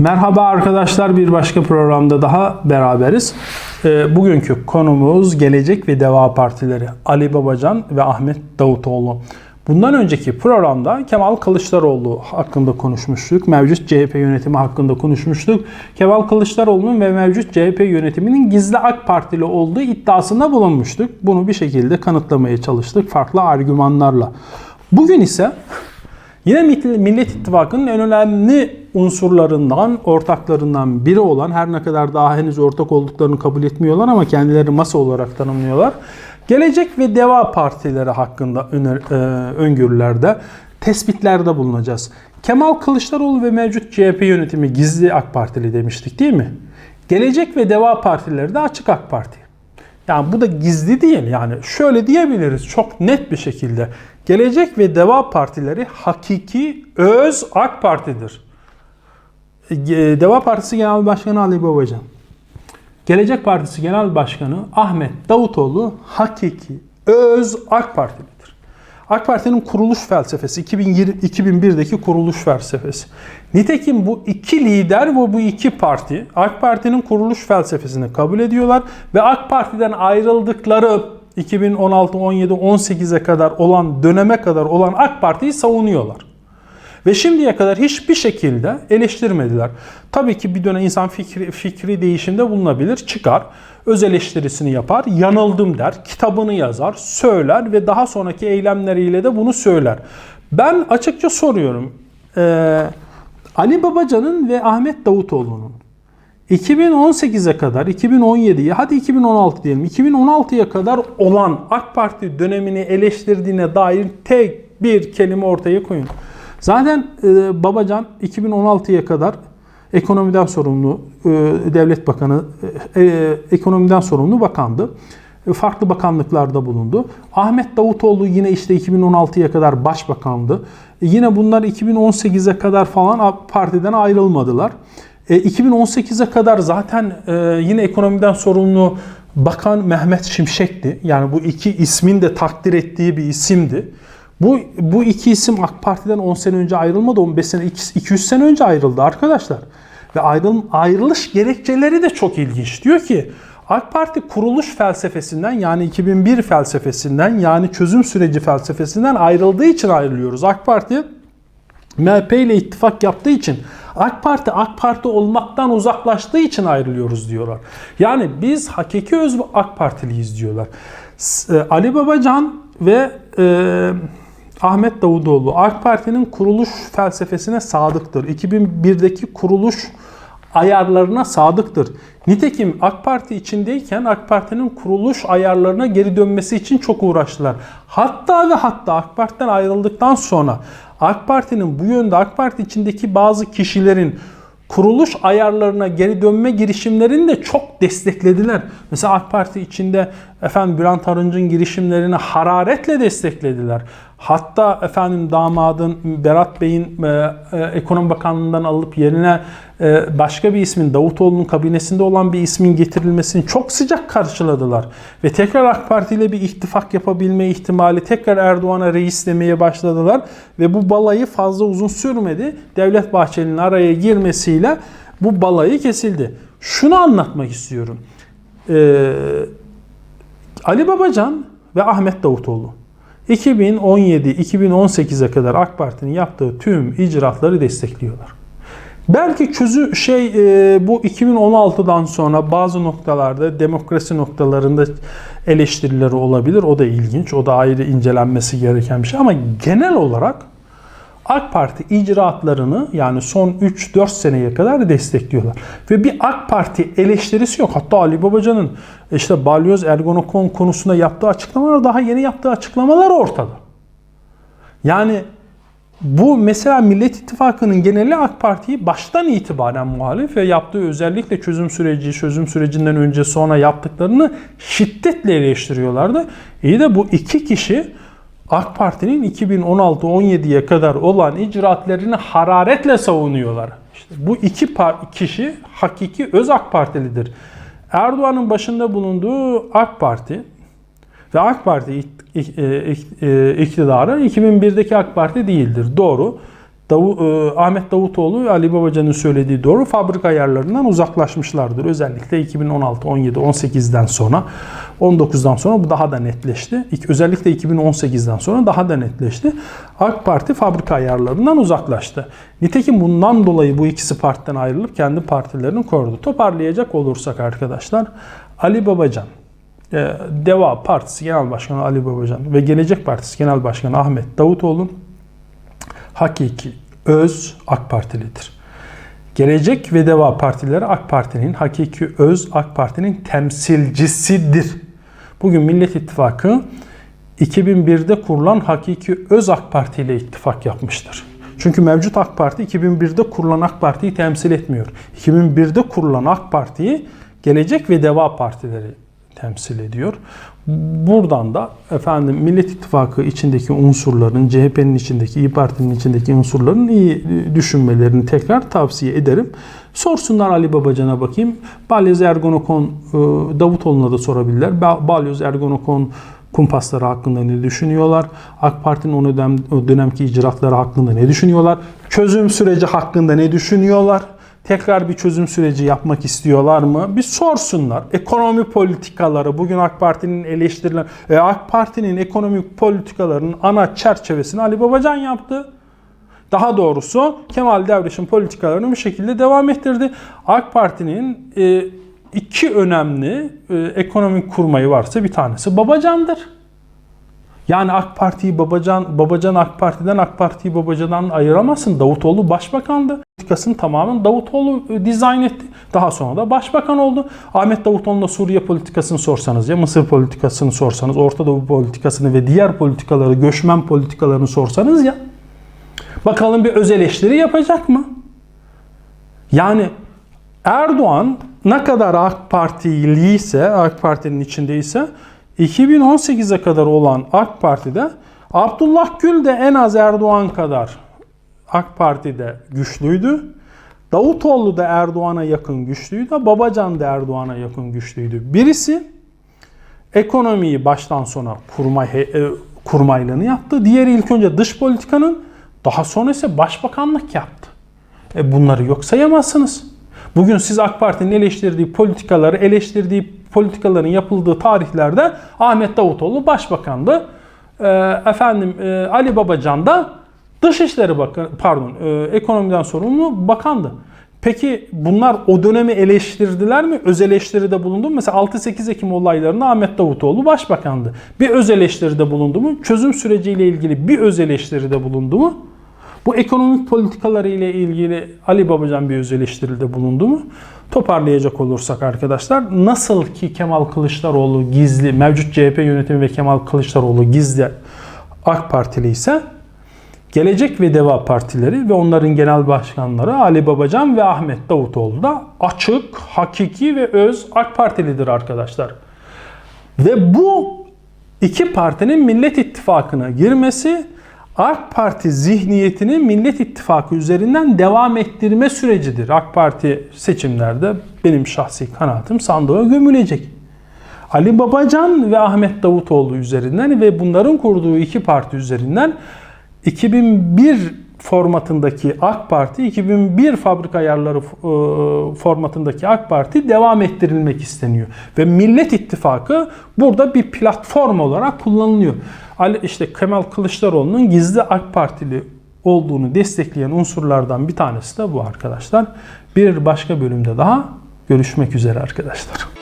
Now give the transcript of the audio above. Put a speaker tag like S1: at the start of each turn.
S1: Merhaba arkadaşlar bir başka programda daha beraberiz. Ee, bugünkü konumuz Gelecek ve Deva Partileri Ali Babacan ve Ahmet Davutoğlu. Bundan önceki programda Kemal Kılıçdaroğlu hakkında konuşmuştuk. Mevcut CHP yönetimi hakkında konuşmuştuk. Kemal Kılıçdaroğlu'nun ve mevcut CHP yönetiminin gizli AK Partili olduğu iddiasında bulunmuştuk. Bunu bir şekilde kanıtlamaya çalıştık farklı argümanlarla. Bugün ise Yine Millet İttifakı'nın en önemli unsurlarından, ortaklarından biri olan, her ne kadar daha henüz ortak olduklarını kabul etmiyorlar ama kendileri masa olarak tanımlıyorlar. Gelecek ve Deva Partileri hakkında öner, e, öngörülerde, tespitlerde bulunacağız. Kemal Kılıçdaroğlu ve mevcut CHP yönetimi gizli AK Partili demiştik değil mi? Gelecek ve Deva Partileri de açık AK Parti. Yani bu da gizli değil yani şöyle diyebiliriz çok net bir şekilde. Gelecek ve Deva Partileri hakiki öz AK Parti'dir. E, Deva Partisi Genel Başkanı Ali Babacan. Gelecek Partisi Genel Başkanı Ahmet Davutoğlu hakiki öz AK Partilidir. AK Parti'nin kuruluş felsefesi 2020, 2001'deki kuruluş felsefesi. Nitekim bu iki lider ve bu iki parti AK Parti'nin kuruluş felsefesini kabul ediyorlar ve AK Parti'den ayrıldıkları 2016, 17, 18'e kadar olan döneme kadar olan AK Parti'yi savunuyorlar. Ve şimdiye kadar hiçbir şekilde eleştirmediler. Tabii ki bir dönem insan fikri, fikri değişimde bulunabilir, çıkar, öz eleştirisini yapar, yanıldım der, kitabını yazar, söyler ve daha sonraki eylemleriyle de bunu söyler. Ben açıkça soruyorum, ee, Ali Babacan'ın ve Ahmet Davutoğlu'nun 2018'e kadar, 2017'ye hadi 2016 diyelim, 2016'ya kadar olan AK Parti dönemini eleştirdiğine dair tek bir kelime ortaya koyun. Zaten e, Babacan 2016'ya kadar ekonomiden sorumlu e, devlet bakanı, e, e, ekonomiden sorumlu bakandı. E, farklı bakanlıklarda bulundu. Ahmet Davutoğlu yine işte 2016'ya kadar başbakandı. E, yine bunlar 2018'e kadar falan partiden ayrılmadılar. E, 2018'e kadar zaten e, yine ekonomiden sorumlu Bakan Mehmet Şimşek'ti. Yani bu iki ismin de takdir ettiği bir isimdi. Bu, bu iki isim AK Parti'den 10 sene önce ayrılmadı. 15 sene, 200 sene önce ayrıldı arkadaşlar. Ve ayrıl, ayrılış gerekçeleri de çok ilginç. Diyor ki AK Parti kuruluş felsefesinden yani 2001 felsefesinden yani çözüm süreci felsefesinden ayrıldığı için ayrılıyoruz. AK Parti MHP ile ittifak yaptığı için AK Parti AK Parti olmaktan uzaklaştığı için ayrılıyoruz diyorlar. Yani biz hakiki öz AK Partiliyiz diyorlar. E, Ali Babacan ve e, Ahmet Davutoğlu AK Parti'nin kuruluş felsefesine sadıktır. 2001'deki kuruluş ayarlarına sadıktır. Nitekim AK Parti içindeyken AK Parti'nin kuruluş ayarlarına geri dönmesi için çok uğraştılar. Hatta ve hatta AK Parti'den ayrıldıktan sonra AK Parti'nin bu yönde AK Parti içindeki bazı kişilerin kuruluş ayarlarına geri dönme girişimlerini de çok desteklediler. Mesela AK Parti içinde efendim Bülent Arınç'ın girişimlerini hararetle desteklediler. Hatta efendim damadın Berat Bey'in e, e, ekonomi bakanlığından alıp yerine e, başka bir ismin Davutoğlu'nun kabinesinde olan bir ismin getirilmesini çok sıcak karşıladılar. Ve tekrar AK Parti ile bir ittifak yapabilme ihtimali tekrar Erdoğan'a reis demeye başladılar. Ve bu balayı fazla uzun sürmedi. Devlet Bahçeli'nin araya girmesiyle bu balayı kesildi. Şunu anlatmak istiyorum. Ee, Ali Babacan ve Ahmet Davutoğlu 2017-2018'e kadar AK Parti'nin yaptığı tüm icraatları destekliyorlar. Belki çözü şey e, bu 2016'dan sonra bazı noktalarda demokrasi noktalarında eleştirileri olabilir. O da ilginç. O da ayrı incelenmesi gereken bir şey ama genel olarak AK Parti icraatlarını yani son 3-4 seneye kadar destekliyorlar. Ve bir AK Parti eleştirisi yok. Hatta Ali Babacan'ın işte balyoz ergonokon konusunda yaptığı açıklamalar daha yeni yaptığı açıklamalar ortada. Yani bu mesela Millet İttifakı'nın geneli AK Parti'yi baştan itibaren muhalif ve yaptığı özellikle çözüm süreci, çözüm sürecinden önce sonra yaptıklarını şiddetle eleştiriyorlardı. İyi de bu iki kişi AK Parti'nin 2016-17'ye kadar olan icraatlerini hararetle savunuyorlar. İşte bu iki kişi hakiki öz AK Partilidir. Erdoğan'ın başında bulunduğu AK Parti ve AK Parti e, e, iktidarı 2001'deki AK Parti değildir. Doğru. Davu, e, Ahmet Davutoğlu Ali Babacan'ın söylediği doğru fabrika ayarlarından uzaklaşmışlardır. Özellikle 2016, 17, 18'den sonra 19'dan sonra bu daha da netleşti. Özellikle 2018'den sonra daha da netleşti. AK Parti fabrika ayarlarından uzaklaştı. Nitekim bundan dolayı bu ikisi partiden ayrılıp kendi partilerini kurdu. Toparlayacak olursak arkadaşlar Ali Babacan, e, Deva Partisi Genel Başkanı Ali Babacan ve Gelecek Partisi Genel Başkanı Ahmet Davutoğlu hakiki öz AK Partilidir. Gelecek ve Deva Partileri AK Parti'nin hakiki öz AK Parti'nin temsilcisidir. Bugün Millet İttifakı 2001'de kurulan hakiki öz AK Parti ile ittifak yapmıştır. Çünkü mevcut AK Parti 2001'de kurulan AK Parti'yi temsil etmiyor. 2001'de kurulan AK Parti'yi Gelecek ve Deva Partileri temsil ediyor. Buradan da efendim Millet İttifakı içindeki unsurların, CHP'nin içindeki, İyi Parti'nin içindeki unsurların iyi düşünmelerini tekrar tavsiye ederim. Sorsunlar Ali Babacan'a bakayım. Balyoz Ergonokon, e, Davutoğlu'na da sorabilirler. Ba- Balyoz Ergonokon kumpasları hakkında ne düşünüyorlar? AK Parti'nin o, dönem, o dönemki icraatları hakkında ne düşünüyorlar? Çözüm süreci hakkında ne düşünüyorlar? Tekrar bir çözüm süreci yapmak istiyorlar mı? Bir sorsunlar. Ekonomi politikaları, bugün AK Parti'nin eleştirilen, e, AK Parti'nin ekonomik politikalarının ana çerçevesini Ali Babacan yaptı. Daha doğrusu Kemal Derviş'in politikalarını bu şekilde devam ettirdi. AK Parti'nin e, iki önemli e, ekonomik kurmayı varsa bir tanesi Babacan'dır. Yani AK Parti'yi Babacan, Babacan AK Parti'den AK Parti'yi Babacan'dan ayıramazsın. Davutoğlu başbakandı. Politikasını tamamen Davutoğlu e, dizayn etti. Daha sonra da başbakan oldu. Ahmet Davutoğlu'na Suriye politikasını sorsanız ya Mısır politikasını sorsanız, Orta Doğu politikasını ve diğer politikaları, göçmen politikalarını sorsanız ya bakalım bir öz eleştiri yapacak mı? Yani Erdoğan ne kadar AK Partili ise, AK Parti'nin içindeyse 2018'e kadar olan AK Parti'de Abdullah Gül de en az Erdoğan kadar AK Parti'de güçlüydü. Davutoğlu da Erdoğan'a yakın güçlüydü. Babacan da Erdoğan'a yakın güçlüydü. Birisi ekonomiyi baştan sona kurmay, e, kurmaylığını yaptı. Diğeri ilk önce dış politikanın daha sonra ise başbakanlık yaptı. E bunları yok sayamazsınız. Bugün siz AK Parti'nin eleştirdiği politikaları, eleştirdiği politikaların yapıldığı tarihlerde Ahmet Davutoğlu başbakandı. E, efendim e, Ali Babacan da Dışişleri Bakanı, pardon, e, ekonomiden sorumlu bakandı. Peki bunlar o dönemi eleştirdiler mi? Öz eleştiride bulundu mu? Mesela 6-8 Ekim olaylarında Ahmet Davutoğlu başbakandı. Bir öz eleştiride bulundu mu? Çözüm süreciyle ilgili bir öz eleştiride bulundu mu? Bu ekonomik politikaları ile ilgili Ali Babacan bir öz eleştiride bulundu mu? Toparlayacak olursak arkadaşlar nasıl ki Kemal Kılıçdaroğlu gizli, mevcut CHP yönetimi ve Kemal Kılıçdaroğlu gizli AK Partili ise Gelecek ve Deva Partileri ve onların genel başkanları Ali Babacan ve Ahmet Davutoğlu da açık, hakiki ve öz AK Partilidir arkadaşlar. Ve bu iki partinin Millet İttifakı'na girmesi AK Parti zihniyetini Millet İttifakı üzerinden devam ettirme sürecidir. AK Parti seçimlerde benim şahsi kanaatim sandığa gömülecek. Ali Babacan ve Ahmet Davutoğlu üzerinden ve bunların kurduğu iki parti üzerinden 2001 formatındaki AK Parti, 2001 fabrika ayarları e, formatındaki AK Parti devam ettirilmek isteniyor. Ve Millet İttifakı burada bir platform olarak kullanılıyor. İşte Kemal Kılıçdaroğlu'nun gizli AK Partili olduğunu destekleyen unsurlardan bir tanesi de bu arkadaşlar. Bir başka bölümde daha görüşmek üzere arkadaşlar.